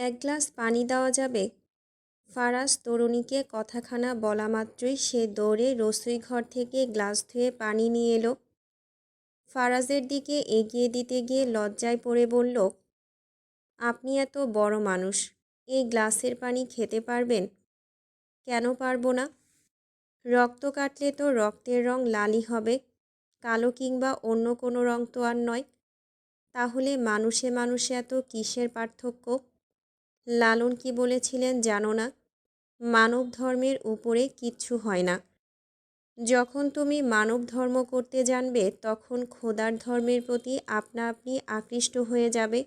এক গ্লাস পানি দেওয়া যাবে? ফারাজ তরুণীকে কথাখানা বলা মাত্রই সে দৌড়ে রসুই ঘর থেকে গ্লাস ধুয়ে পানি নিয়ে এলো। ফারাজের দিকে এগিয়ে দিতে গিয়ে লজ্জায় পড়ে বলল, আপনি এত বড় মানুষ, এই গ্লাসের পানি খেতে পারবেন? কেন পারব না? রক্ত কাটলে তো রক্তের রং লালই হবে, কালো কিংবা অন্য কোনো রং তো আর নয়। তাহলে মানুষে মানুষে এত কিসের পার্থক্য? লালন কি বলেছিলেন জানো না? মানব ধর্মের উপরে কিচ্ছু হয় না। যখন তুমি মানব ধর্ম করতে জানবে, তখন খোদার ধর্মের প্রতি আপনা আপনি আকৃষ্ট হয়ে যাবে।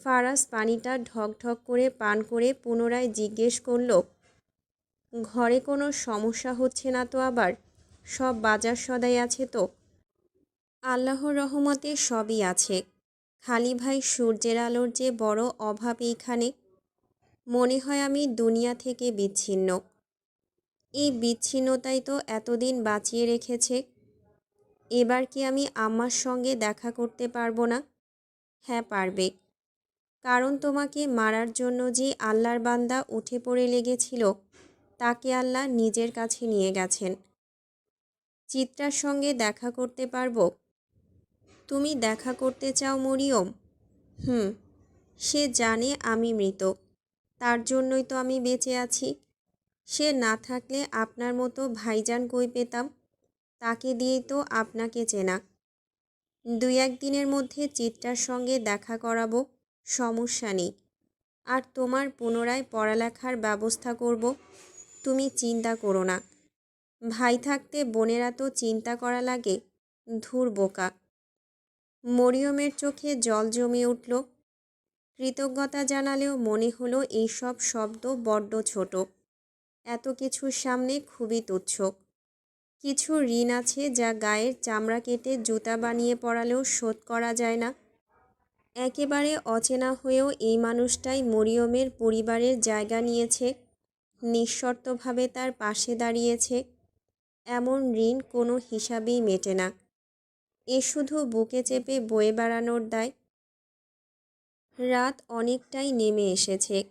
ফারাজ পানিটা ঢক ঢক করে পান করে পুনরায় জিজ্ঞেস করল, ঘরে কোনো সমস্যা হচ্ছে না তো আবার? সব বাজার সদাই আছে তো? আল্লাহর রহমতে সবই আছে। খালি ভাই সূর্যের আলোর যে বড় অভাব এইখানে, মনে হয় আমি দুনিয়া থেকে বিচ্ছিন্ন। এই বিচ্ছিন্নতাই তো এতদিন বাঁচিয়ে রেখেছে। এবার কি আমি আম্মার সঙ্গে দেখা করতে পারব না? হ্যাঁ পারবে। কারণ তোমাকে মারার জন্য যে আল্লাহর বান্দা উঠে পড়ে লেগেছিল, তাকে আল্লাহ নিজের কাছে নিয়ে গেছেন। চিত্রার সঙ্গে দেখা করতে পারব? তুমি দেখা করতে চাও মরিয়ম? হুম, সে জানে আমি মৃত। তার জন্যই তো আমি বেঁচে আছি। সে না থাকলে আপনার মতো ভাইজান কই পেতাম? তাকে দিয়েই তো আপনাকে চেনা। দুই একদিনের মধ্যে চিত্রার সঙ্গে দেখা করাবো, সমস্যা নেই। আর তোমার পুনরায় পড়ালেখার ব্যবস্থা করব, তুমি চিন্তা করো না। ভাই থাকতে বোনেরা তো চিন্তা করা লাগে, ধুর বোকা। মরিয়মের চোখে জল জমে উঠল। কৃতজ্ঞতা জানালেও মনে হলো এইসব শব্দ বড্ড ছোট। এত কিছুর সামনে খুবই তুচ্ছ। কিছু ঋণ আছে যা গায়ের চামড়া কেটে জুতা বানিয়ে পড়ালেও শোধ করা যায় না। একেবারে অচেনা হয়েও এই মানুষটাই মরিয়মের পরিবারের জায়গা নিয়েছে, নিঃশর্তভাবে তার পাশে দাঁড়িয়েছে। এমন ঋণ কোনো হিসাবেই মেটে না। এ শুধু বুকে চেপে বয়ে বেড়ানোর দায়? রাত অনেকটাই নেমে এসেছে।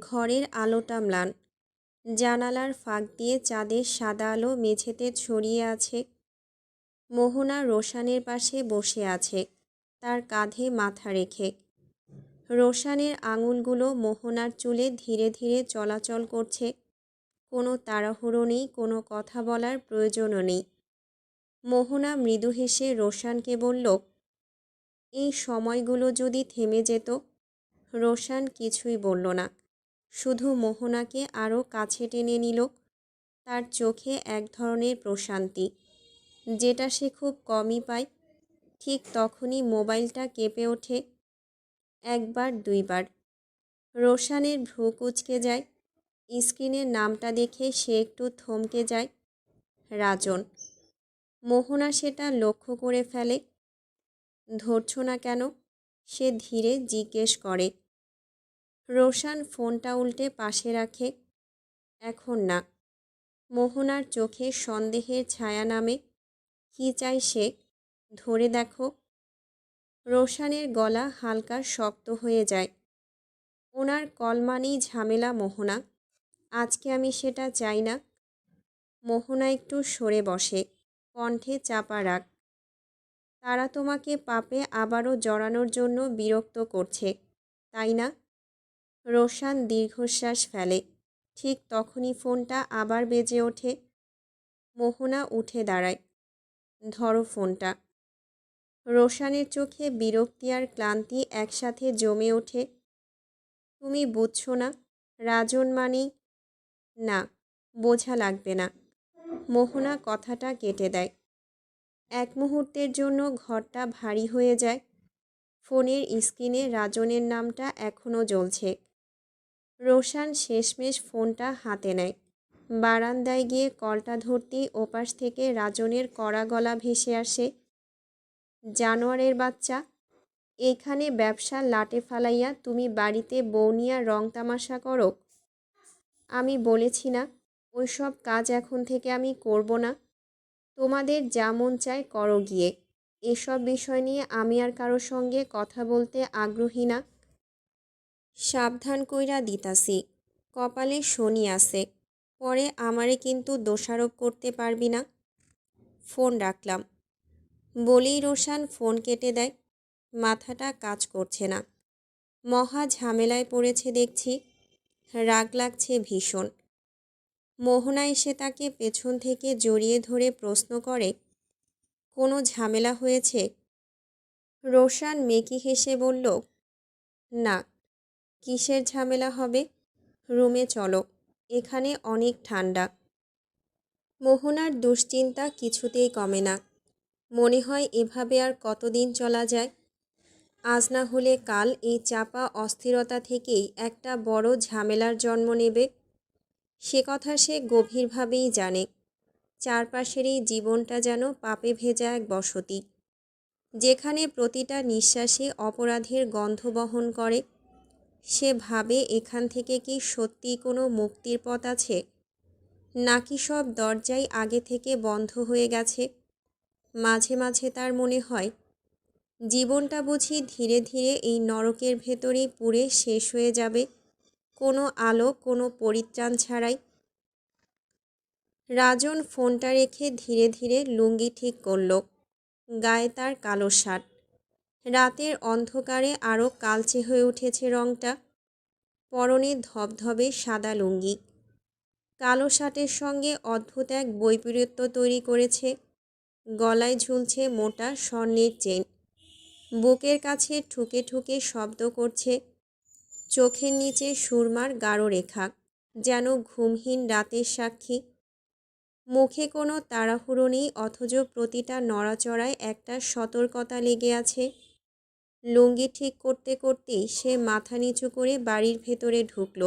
ঘরের আলোটা ম্লান। জানালার ফাঁক দিয়ে চাঁদের সাদা আলো মেঝেতে ছড়িয়ে আছে। মোহনা রোশানের পাশে বসে আছে, তার কাঁধে মাথা রেখে। রোশানের আঙুলগুলো মোহনার চুলে ধীরে ধীরে চলাচল করছে। কোনো তাড়াহুড়ো নেই, কোনো কথা বলার প্রয়োজনও নেই। মোহনা মৃদু হেসে রোশানকে বলল, এই সময়গুলো যদি থেমে যেত, রোশান কিছুই বলল না। শুধু মোহনাকে আরও কাছে টেনে নিল। তার চোখে এক ধরনের প্রশান্তি, যেটা সে খুব কমই পায়। ঠিক তখনই মোবাইলটা কেঁপে ওঠে, একবার দুইবার। রোশানের ভ্রু কুচকে যায়, স্ক্রিনের নামটা দেখে সে একটু থমকে যায়, রাজন। মোহনা সেটা লক্ষ্য করে ফেলে। ধরছ না কেন? সে ধীরে জিজ্ঞেস করে। রোশান ফোনটা উল্টে পাশে রাখে। এখন না। মোহনার চোখে সন্দেহের ছায়া নামে। কী চাই সে? ধরে দেখো। রোশানের গলা হালকা শক্ত হয়ে যায়। ওনার কলমানেই ঝামেলা মোহনা। আজকে আমি সেটা চাই না। মোহনা একটু সরে বসে। কণ্ঠে চাপা রাখ। তারা তোমাকে পাপে আবারও জড়ানোর জন্য বিরক্ত করছে, তাই না? রোশান দীর্ঘশ্বাস ফেলে। ঠিক তখনই ফোনটা আবার বেজে ওঠে। মোহনা উঠে দাঁড়ায়। ধরো ফোনটা। রোশানের চোখে বিরক্তি আর ক্লান্তি একসাথে জমে ওঠে। তুমি বুঝছ না, রাজন মানে না, বোঝা লাগবে না। মোহনা কথাটা কেটে দেয়। এক মুহূর্তের জন্য ঘরটা ভারী হয়ে যায়। ফোনের স্ক্রিনে রাজনের নামটা এখনও জ্বলছে। রোশান শেষমেশ ফোনটা হাতে নেয়। বারান্দায় গিয়ে কলটা ধরতেই ওপাশ থেকে রাজনের কড়া গলা ভেসে আসে, জানোয়ারের বাচ্চা, এখানে ব্যবসা লাটে ফালাইয়া তুমি বাড়িতে বৌনিয়া রং তামাশা করো? আমি বলেছি না। ওইসব কাজ এখন থেকে আমি করব না। তোমাদের যা মন চায় করো গিয়ে। এসব বিষয় নিয়ে আমি আর কারোর সঙ্গে কথা বলতে আগ্রহী না। সাবধান কইরা দিতাসি কপালে শনি আছে। পরে আমারে কিন্তু দোষারোপ করতে পারবি না। ফোন রাখলাম। বলেই রোশান ফোন কেটে দেয়। মাথাটা কাজ করছে না। মহা ঝামেলায় পড়েছে দেখছি। রাগ লাগছে ভীষণ। মোহনা এসে তাকে পেছন থেকে জড়িয়ে ধরে প্রশ্ন করে, কোনো ঝামেলা হয়েছে? রোশান মেকি হেসে বলল, না। কিসের ঝামেলা হবে? রুমে চলো, এখানে অনেক ঠান্ডা। মোহনার দুশ্চিন্তা কিছুতেই কমে না। মনে হয় এভাবে আর কতদিন চলা যায়? আজ না হলে কাল এই চাপা অস্থিরতা থেকেই একটা বড় ঝামেলার জন্ম নেবে। সে কথা সে গভীরভাবেই জানে। চারপাশের এই জীবনটা যেন পাপে ভেজা এক বসতি। যেখানে প্রতিটা নিঃশ্বাসে অপরাধের গন্ধ বহন করে। সে ভাবে এখান থেকে কি সত্যি কোনো মুক্তির পথ আছে? নাকি সব দরজাই আগে থেকে বন্ধ হয়ে গেছে? মাঝে মাঝে তার মনে হয়, জীবনটা বুঝি ধীরে ধীরে এই নরকের ভেতরেই পুড়ে শেষ হয়ে যাবে। কোনো আলো, কোনো পরিত্রাণ ছাড়াই। রাজন ফোনটা রেখে ধীরে ধীরে লুঙ্গি ঠিক করল, গায়ে তার কালো শার্ট। রাতের অন্ধকারে আরও কালচে হয়ে উঠেছে রংটা। পরনে ধবধবে সাদা লুঙ্গি। কালো শার্টের সঙ্গে অদ্ভুত এক বৈপরীত্য তৈরি করেছে। গলায় ঝুলছে মোটা স্বর্ণের চেন। বুকের কাছে ঠুকে ঠুকে শব্দ করছে চোখের নিচে সুরমার গাঢ় রেখা, যেন ঘুমহীন রাতের সাক্ষী। মুখে কোনো তাড়াহুড়ো নেই, অথচ প্রতিটা নড়াচড়ায় একটা সতর্কতা লেগে আছে। লুঙ্গি ঠিক করতে করতেই সে মাথা নিচু করে বাড়ির ভেতরে ঢুকল।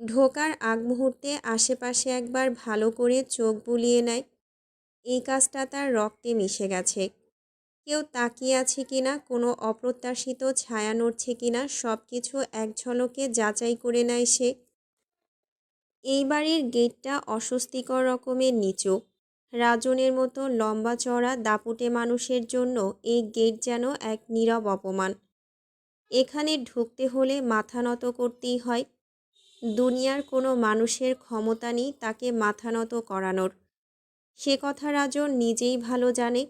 ঢোকার আগ মুহূর্তে আশেপাশে একবার ভালো করে চোখ বুলিয়ে নেয়। এই কাজটা তার রক্তে মিশে গেছে। কেউ তাকিয়ে আছে কিনা, কোনো অপ্রত্যাশিত ছায়া নড়ছে কিনা সব কিছু এক ঝলকে যাচাই করে নেয় সে। এই বাড়ির গেটটা অস্বস্তিকর রকমের নিচু। রাজনের মতো লম্বা চড়া দাপুটে মানুষের জন্য এই গেট যেন এক নীরব অপমান। এখানে ঢুকতে হলে মাথা নত করতেই হয়। দুনিয়ার কোনো মানুষের ক্ষমতা নেই তাকে মাথা নত করানোর। সে কথা রাজন নিজেই ভালো জানে।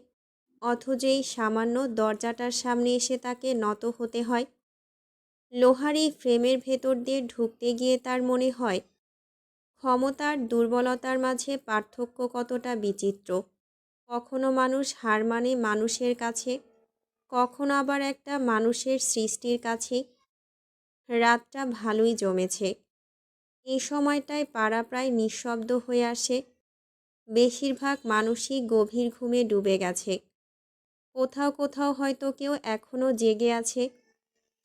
অথচ এই সামান্য দরজাটার সামনে এসে তাকে নত হতে হয়। লোহার এই ফ্রেমের ভেতর দিয়ে ঢুকতে গিয়ে তার মনে হয়, ক্ষমতার দুর্বলতার মাঝে পার্থক্য কতটা বিচিত্র। কখনো মানুষ হার মানে মানুষের কাছে, কখনো আবার একটা মানুষের সৃষ্টির কাছে। রাতটা ভালোই জমেছে। এই সময়টায় পাড়া প্রায় নিঃশব্দ হয়ে আসে। বেশিরভাগ মানুষই গভীর ঘুমে ডুবে গেছে। কোথাও কোথাও হয়তো কেউ এখনও জেগে আছে।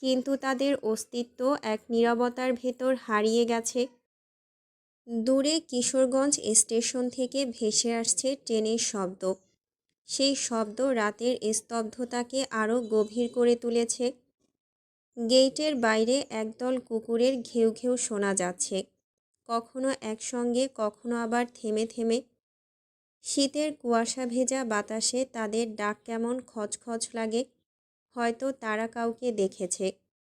কিন্তু তাদের অস্তিত্ব এক নীরবতার ভেতর হারিয়ে গেছে। দূরে কিশোরগঞ্জ স্টেশন থেকে ভেসে আসছে ট্রেনের শব্দ। সেই শব্দ রাতের স্তব্ধতাকে আরও গভীর করে তুলেছে। গেইটের বাইরে একদল কুকুরের ঘেউ ঘেউ শোনা যাচ্ছে। কখনো একসঙ্গে, কখনো আবার থেমে থেমে শীতের কুয়াশা ভেজা বাতাসে তাদের ডাক কেমন খচখচ লাগে, হয়তো তারা কাউকে দেখেছে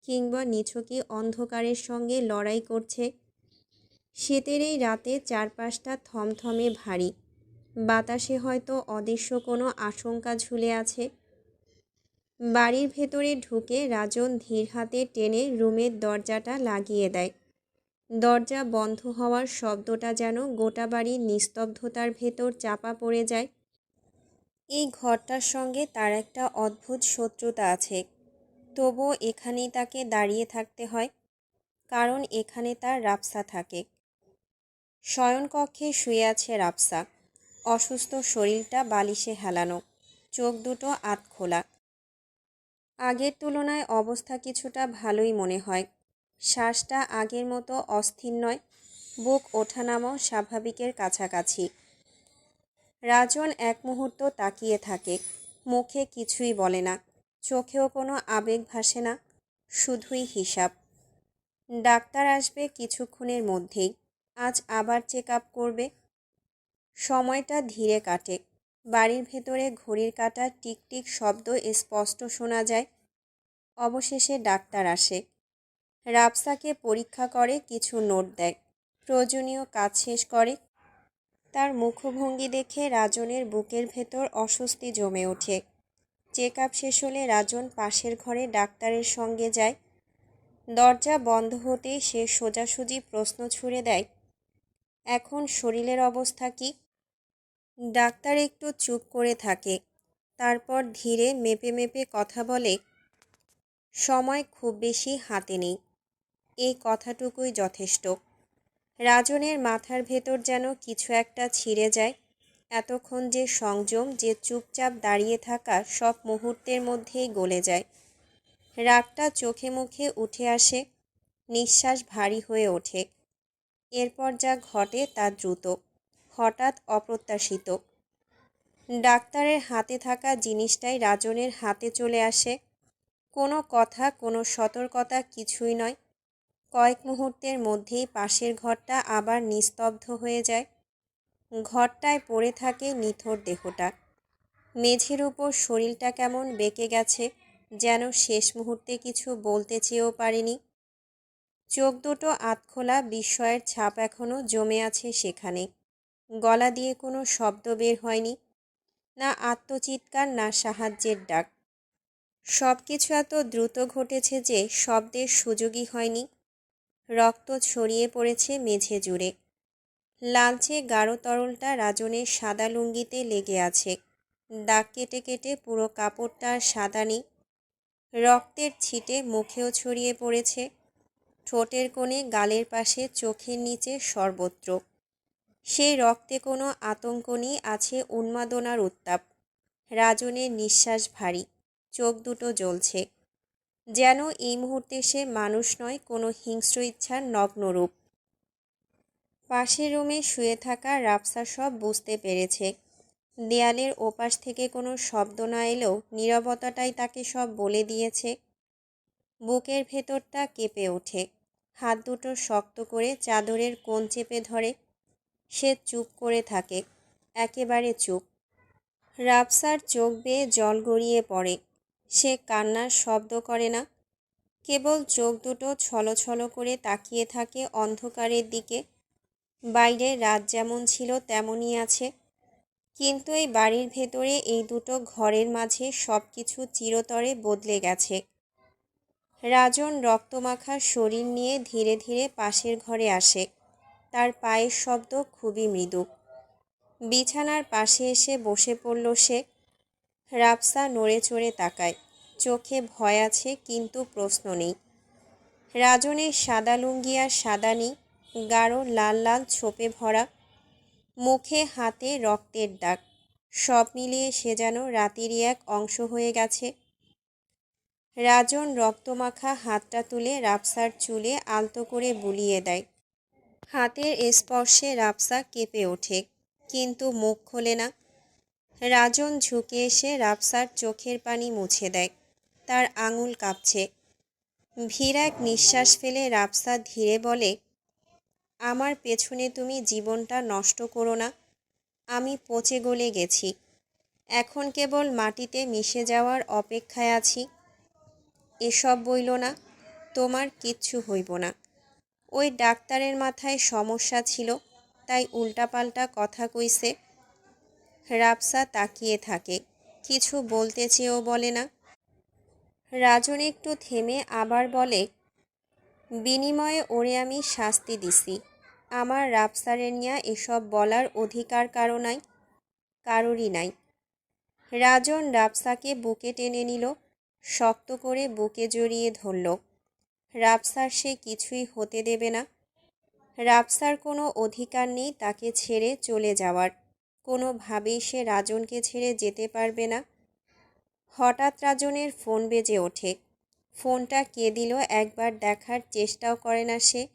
কিংবা নিছকি অন্ধকারের সঙ্গে লড়াই করছে। শীতের এই রাতে চারপাশটা থমথমে ভারী, বাতাসে হয়তো অদৃশ্য কোনো আশঙ্কা ঝুলে আছে। বাড়ির ভেতরে ঢুকে রাজন ধীর হাতে টেনে রুমের দরজাটা লাগিয়ে দেয়। দরজা বন্ধ হওয়ার শব্দটা যেন গোটা বাড়ির নিস্তব্ধতার ভেতর চাপা পড়ে যায়। এই ঘরটার সঙ্গে তার একটা অদ্ভুত শত্রুতা আছে। তবুও এখানেই তাকে দাঁড়িয়ে থাকতে হয়, কারণ এখানে তার রাপসা থাকে। শয়নকক্ষে শুয়ে আছে রাপসা অসুস্থ শরীরটা বালিশে হেলানো, চোখ দুটো আত খোলা আগের তুলনায় অবস্থা কিছুটা ভালোই মনে হয়। শ্বাসটা আগের মতো অস্থির নয়, বুক ওঠানামাও স্বাভাবিকের কাছাকাছি। রাজন এক মুহূর্ত তাকিয়ে থাকে, মুখে কিছুই বলে না, চোখেও কোনো আবেগ ভাসে না, শুধুই হিসাব। ডাক্তার আসবে কিছুক্ষণের মধ্যেই, আজ আবার চেক আপ করবে। সময়টা ধীরে কাটে, বাড়ির ভেতরে ঘড়ির কাটা টিকটিক শব্দ স্পষ্ট শোনা যায়। অবশেষে ডাক্তার আসে। রাবসাকে পরীক্ষা করে কিছু নোট দেয়। প্রয়োজনীয় কাজ শেষ করে। তার মুখভঙ্গি দেখে রাজনের বুকের ভেতর অস্বস্তি জমে ওঠে। চেক আপ শেষ হলে রাজন পাশের ঘরে ডাক্তারের সঙ্গে যায়। দরজা বন্ধ হতেই সে সোজাসুজি প্রশ্ন ছুড়ে দেয়, এখন শরীরের অবস্থা কি? ডাক্তার একটু চুপ করে থাকে। তারপর ধীরে মেপে মেপে কথা বলে, সময় খুব বেশি হাতে নেই। এই কথাটুকুই যথেষ্ট। রাজনের মাথার ভেতর যেন কিছু একটা ছিঁড়ে যায়। এতক্ষণ যে সংযম, যে চুপচাপ দাঁড়িয়ে থাকা সব মুহূর্তের মধ্যেই গলে যায়। রাগটা চোখে মুখে উঠে আসে, নিঃশ্বাস ভারী হয়ে ওঠে। এরপর যা ঘটে তা দ্রুত, হঠাৎ অপ্রত্যাশিত। ডাক্তারের হাতে থাকা জিনিসটাই রাজনের হাতে চলে আসে। কোনো কথা, কোনো সতর্কতা কিছুই নয়। কয়েক মুহূর্তের মধ্যেই পাশের ঘরটা আবার নিস্তব্ধ হয়ে যায়। ঘরটায় পড়ে থাকে নিথর দেহটা। মেঝের উপর শরীরটা কেমন বেঁকে গেছে, যেন শেষ মুহূর্তে কিছু বলতে চেয়েও পারেনি। চোখ দুটো আতখোলা বিস্ময়ের ছাপ এখনও জমে আছে সেখানে। গলা দিয়ে কোনো শব্দ বের হয়নি, না আত্মচিৎকার, না সাহায্যের ডাক। সব কিছু এত দ্রুত ঘটেছে যে শব্দের সুযোগই হয়নি। রক্ত ছড়িয়ে পড়েছে মেঝে জুড়ে। লালচে গাঢ় তরলটা রাজনের সাদা লুঙ্গিতে লেগে আছে। দাগ কেটে কেটে পুরো কাপড়টা সাদা নেই। রক্তের ছিটে মুখেও ছড়িয়ে পড়েছে। ঠোঁটের কোণে গালের পাশে চোখের নিচে সর্বত্র। সেই রক্তে কোনো আতঙ্ক নেই, আছে উন্মাদনার উত্তাপ। রাজনের নিঃশ্বাস ভারী, চোখ দুটো জ্বলছে। যেন এই মুহূর্তে সে মানুষ নয়, কোনো হিংস্র ইচ্ছার নগ্নরূপ। পাশের রুমে শুয়ে থাকা রাপসা সব বুঝতে পেরেছে। দেয়ালের ওপাশ থেকে কোনো শব্দ না এলেও নীরবতাটাই তাকে সব বলে দিয়েছে। বুকের ভেতরটা কেঁপে ওঠে। হাত দুটো শক্ত করে চাদরের কোণ চেপে ধরে। সে চুপ করে থাকে, একেবারে চুপ। রাপসার চোখ বেয়ে জল গড়িয়ে পড়ে। সে কান্নার শব্দ করে না। কেবল চোখ দুটো ছলছল করে তাকিয়ে থাকে অন্ধকারের দিকে। বাইরে রাত যেমন ছিল তেমনই আছে। কিন্তু এই বাড়ির ভেতরে এই দুটো ঘরের মাঝে সব কিছু চিরতরে বদলে গেছে। রাজন রক্তমাখা শরীর নিয়ে ধীরে ধীরে পাশের ঘরে আসে। তার পায়ের শব্দ খুবই মৃদু। বিছানার পাশে এসে বসে পড়ল সে। রাপসা নড়ে চড়ে তাকায়। চোখে ভয় আছে, কিন্তু প্রশ্ন নেই। রাজনের সাদা লুঙ্গি আর সাদা নেই, গাঢ় লাল লাল ছোপে ভরা, মুখে হাতে রক্তের দাগ। সব মিলিয়ে সে যেন রাতেরই এক অংশ হয়ে গেছে। রাজন রক্তমাখা হাতটা তুলে রাপসার চুলে আলতো করে বুলিয়ে দেয়। হাতের স্পর্শে রাপসা কেঁপে ওঠে, কিন্তু মুখ খোলে না। রাজন ঝুঁকে এসে রাপসার চোখের পানি মুছে দেয়। তার আঙুল কাঁপছে। ভীর এক নিঃশ্বাস ফেলে রাপসা ধীরে বলে, আমার পেছনে তুমি জীবনটা নষ্ট করো না। আমি পচে গলে গেছি। এখন কেবল মাটিতে মিশে যাওয়ার অপেক্ষায় আছি। এসব বইল না, তোমার কিচ্ছু হইব না। ওই ডাক্তারের মাথায় সমস্যা ছিল, তাই উল্টাপাল্টা কথা কইছে। রাপসা তাকিয়ে থাকে। কিছু বলতে চেয়েও বলে না। রাজন একটু থেমে আবার বলে, বিনিময়ে ওরে আমি শাস্তি দিছি। আমার রাপসারের নিয়া এসব বলার অধিকার কারও নাই, কারোরই নাই। রাজন রাপসাকে বুকে টেনে নিল, শক্ত করে বুকে জড়িয়ে ধরল। রাপসার সে কিছুই হতে দেবে না। রাপসার কোনো অধিকার নেই তাকে ছেড়ে চলে যাওয়ার। কোনোভাবেই সে রাজনকে ছেড়ে যেতে পারবে না। হঠাৎ রাজনের ফোন বেজে ওঠে। ফোনটা কে দিল একবার দেখার চেষ্টাও করে না সে।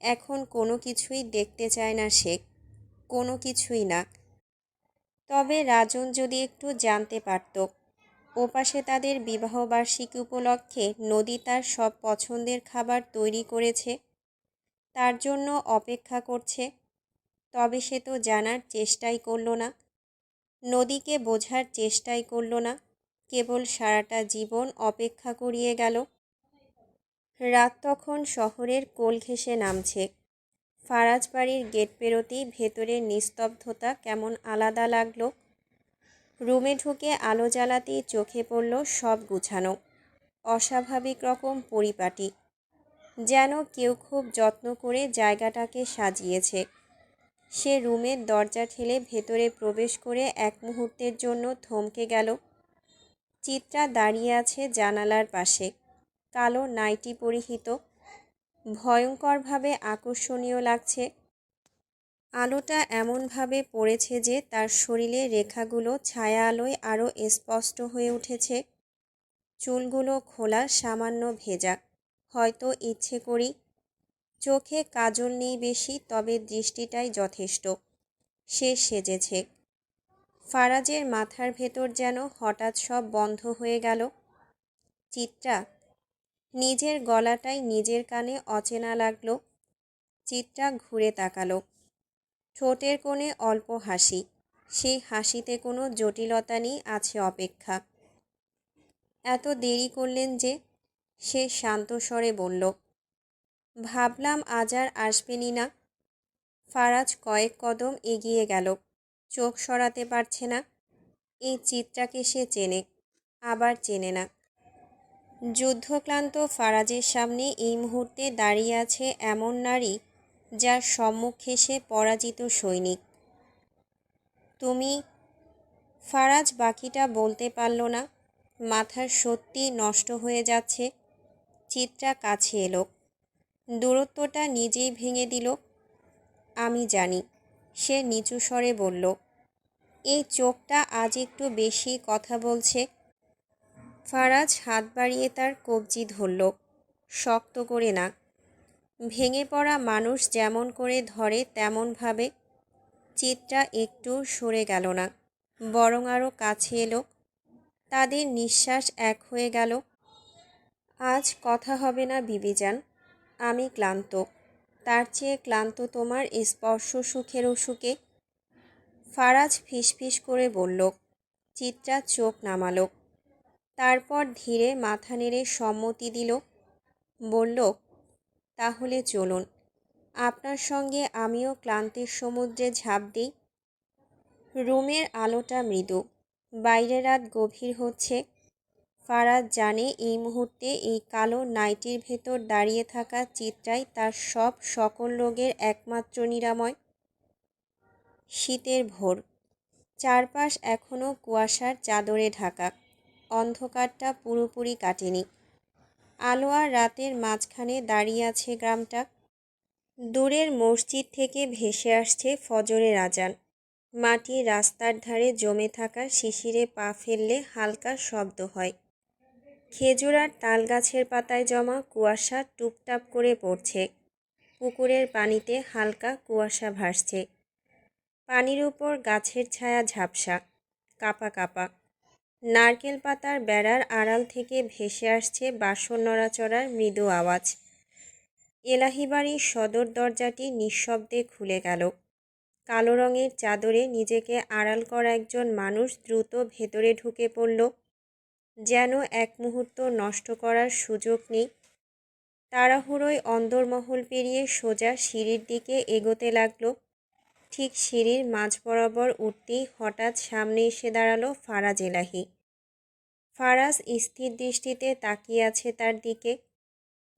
এখন কোনো কিছুই দেখতে চায় না সে। কোনো কিছুই না। তবে রাজন যদি একটু জানতে পারত, ওপাশে তাদের বিবাহবার্ষিকী উপলক্ষে নদী তার সব পছন্দের খাবার তৈরি করেছে। তার জন্য অপেক্ষা করছে। তবে সে তো জানার চেষ্টাই করল না। নদীকে বোঝার চেষ্টাই করল না। কেবল সারাটা জীবন অপেক্ষা করিয়ে গেল। রাত তখন শহরের কোল ঘেঁষে নামছে। ফারাজ বাড়ির গেট পেরোতেই ভেতরের নিস্তব্ধতা কেমন আলাদা লাগল। রুমে ঢুকে আলো জ্বালাতেই চোখে পড়ল সব গুছানো। অস্বাভাবিক রকম পরিপাটি। যেন কেউ খুব যত্ন করে জায়গাটাকে সাজিয়েছে। সে রুমের দরজা ঠেলে ভেতরে প্রবেশ করে এক মুহূর্তের জন্য থমকে গেল। চিত্রা দাঁড়িয়ে আছে জানালার পাশে। কালো নাইটি পরিহিত। ভয়ঙ্করভাবে আকর্ষণীয় লাগছে। আলোটা এমনভাবে পড়েছে যে তার শরীরে রেখাগুলো ছায়া আলোয় আরও স্পষ্ট হয়ে উঠেছে। চুলগুলো খোলা সামান্য ভেজা। হয়তো ইচ্ছে করি চোখে কাজল নেই বেশি, তবে দৃষ্টিটাই যথেষ্ট। সে সেজেছে। ফারাজের মাথার ভেতর যেন হঠাৎ সব বন্ধ হয়ে গেল। চিত্রা, নিজের গলাটাই নিজের কানে অচেনা লাগল। চিত্রা ঘুরে তাকালো। ঠোঁটের কোণে অল্প হাসি। সেই হাসিতে কোনো জটিলতা নেই, আছে অপেক্ষা। এত দেরি করলেন যে সে শান্ত স্বরে বলল ভাবলাম আজ আর আসবেনই না। ফারাজ কয়েক কদম এগিয়ে গেল। চোখ সরাতে পারছে না। এই চিত্রাকে সে চেনে, আবার চেনে না। যুদ্ধক্লান্ত ফারাজের সামনে এই মুহূর্তে দাঁড়িয়ে আছে এমন নারী যার সম্মুখে সে পরাজিত সৈনিক। তুমি, ফারাজ বাকিটা বলতে পারল না। মাথার সত্যি নষ্ট হয়ে যাচ্ছে। চিত্রা কাছে এলো। দূরত্বটা নিজেই ভেঙে দিল। আমি জানি, সে নিচু স্বরে বলল, এই চোখটা আজ একটু বেশি কথা বলছে। ফারাজ হাত বাড়িয়ে তার কবজি ধরল, শক্ত করে না। ভেঙে পড়া মানুষ যেমন করে ধরে তেমনভাবে চিত্রা একটু সরে গেল না, বরং আরও কাছে এলো। তাদের নিঃশ্বাস এক হয়ে গেল। আজ কথা হবে না, বিবিজান। আমি ক্লান্ত। তার চেয়ে ক্লান্ত তোমার স্পর্শ সুখের সুখে ফারাজ ফিসফিস করে বলল। চিত্রা চোখ নামালো। তারপর ধীরে মাথা নেড়ে সম্মতি দিল। বলল, তাহলে চলুন। আপনার সঙ্গে আমিও ক্লান্তির সমুদ্রে ঝাঁপ দিই। রুমের আলোটা মৃদু। বাইরে রাত গভীর হচ্ছে। ফারাজ জানে এই মুহূর্তে এই কালো নাইটির ভেতর দাঁড়িয়ে থাকা চিত্রাই তার সব সকল রোগের একমাত্র নিরাময়। শীতের ভোর। চারপাশ এখনও কুয়াশার চাদরে ঢাকা। অন্ধকারটা পুরোপুরি কাটেনি। আলো আর রাতের মাঝখানে দাঁড়িয়ে আছে গ্রামটা। দূরের মসজিদ থেকে ভেসে আসছে ফজরের আজান। মাটির রাস্তার ধারে জমে থাকা শিশিরে পা ফেললে হালকা শব্দ হয়। খেজুর আর তাল গাছের পাতায় জমা কুয়াশা টুপটাপ করে পড়ছে। পুকুরের পানিতে হালকা কুয়াশা ভাসছে। পানির উপর গাছের ছায়া ঝাপসা, কাপা কাপা। নারকেল পাতার বেড়ার আড়াল থেকে ভেসে আসছে বাসন নড়াচড়ার মৃদু আওয়াজ। এলাহিবাড়ির সদর দরজাটি নিঃশব্দে খুলে গেল। কালো রঙের চাদরে নিজেকে আড়াল করা একজন মানুষ দ্রুত ভেতরে ঢুকে পড়ল। যেন এক মুহূর্ত নষ্ট করার সুযোগ নেই। তাড়াহুড়োয় অন্দরমহল পেরিয়ে সোজা সিঁড়ির দিকে এগোতে লাগল। ঠিক সিঁড়ির মাঝ বরাবর উঠতেই হঠাৎ সামনে এসে দাঁড়াল ফারাজ এলাহি। ফারাজ স্থির দৃষ্টিতে তাকিয়ে আছে তার দিকে।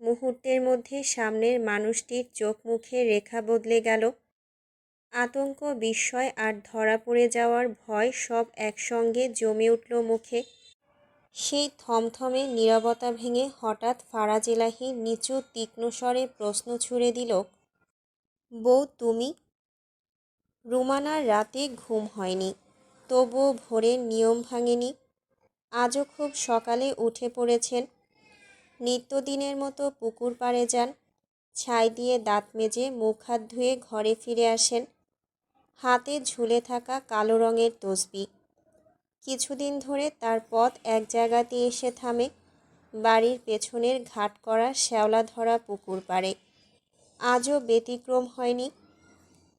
মুহূর্তের মধ্যে সামনের মানুষটির চোখ মুখে রেখা বদলে গেল। আতঙ্ক, বিস্ময় আর ধরা পড়ে যাওয়ার ভয় সব একসঙ্গে জমে উঠল মুখে। সেই থমথমে নীরবতা ভেঙে হঠাৎ ফারাজ এলাহি নিচু তীক্ষ্ণ স্বরে প্রশ্ন ছুড়ে দিল, বউ, তুমি? রুমানার রাতে ঘুম হয়নি, তবুও ভোরের নিয়ম ভাঙেনি। আজও খুব সকালে উঠে পড়েছেন। নিত্যদিনের মতো পুকুর পাড়ে যান। ছাই দিয়ে দাঁত মেজে মুখ হাত ধুয়ে ঘরে ফিরে আসেন। হাতে ঝুলে থাকা কালো রঙের তসবি। কিছুদিন ধরে তার পথ এক জায়গাতে এসে থামে। বাড়ির পেছনের ঘাট করা শ্যাওলা ধরা পুকুর পাড়ে। আজও ব্যতিক্রম হয়নি।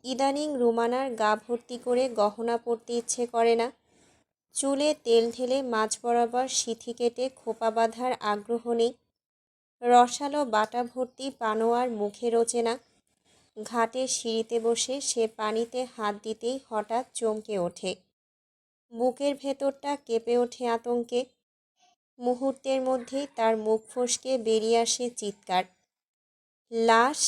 ইদানিং রুমানার গা ভর্তি করে গহনা পরতে ইচ্ছে করে না। চুলে তেল ঢেলে মাছ বরাবর সিথি কেটে খোপা বাঁধার আগ্রহ নেই। রসালো বাটা ভর্তি পানোয়ার মুখে রোচে না। ঘাটের সিঁড়িতে বসে সে পানিতে হাত দিতেই হঠাৎ চমকে ওঠে। বুকের ভেতরটা কেঁপে ওঠে আতঙ্কে। মুহূর্তের মধ্যেই তার মুখ ফসকে বেরিয়ে আসে চিৎকার। লাশ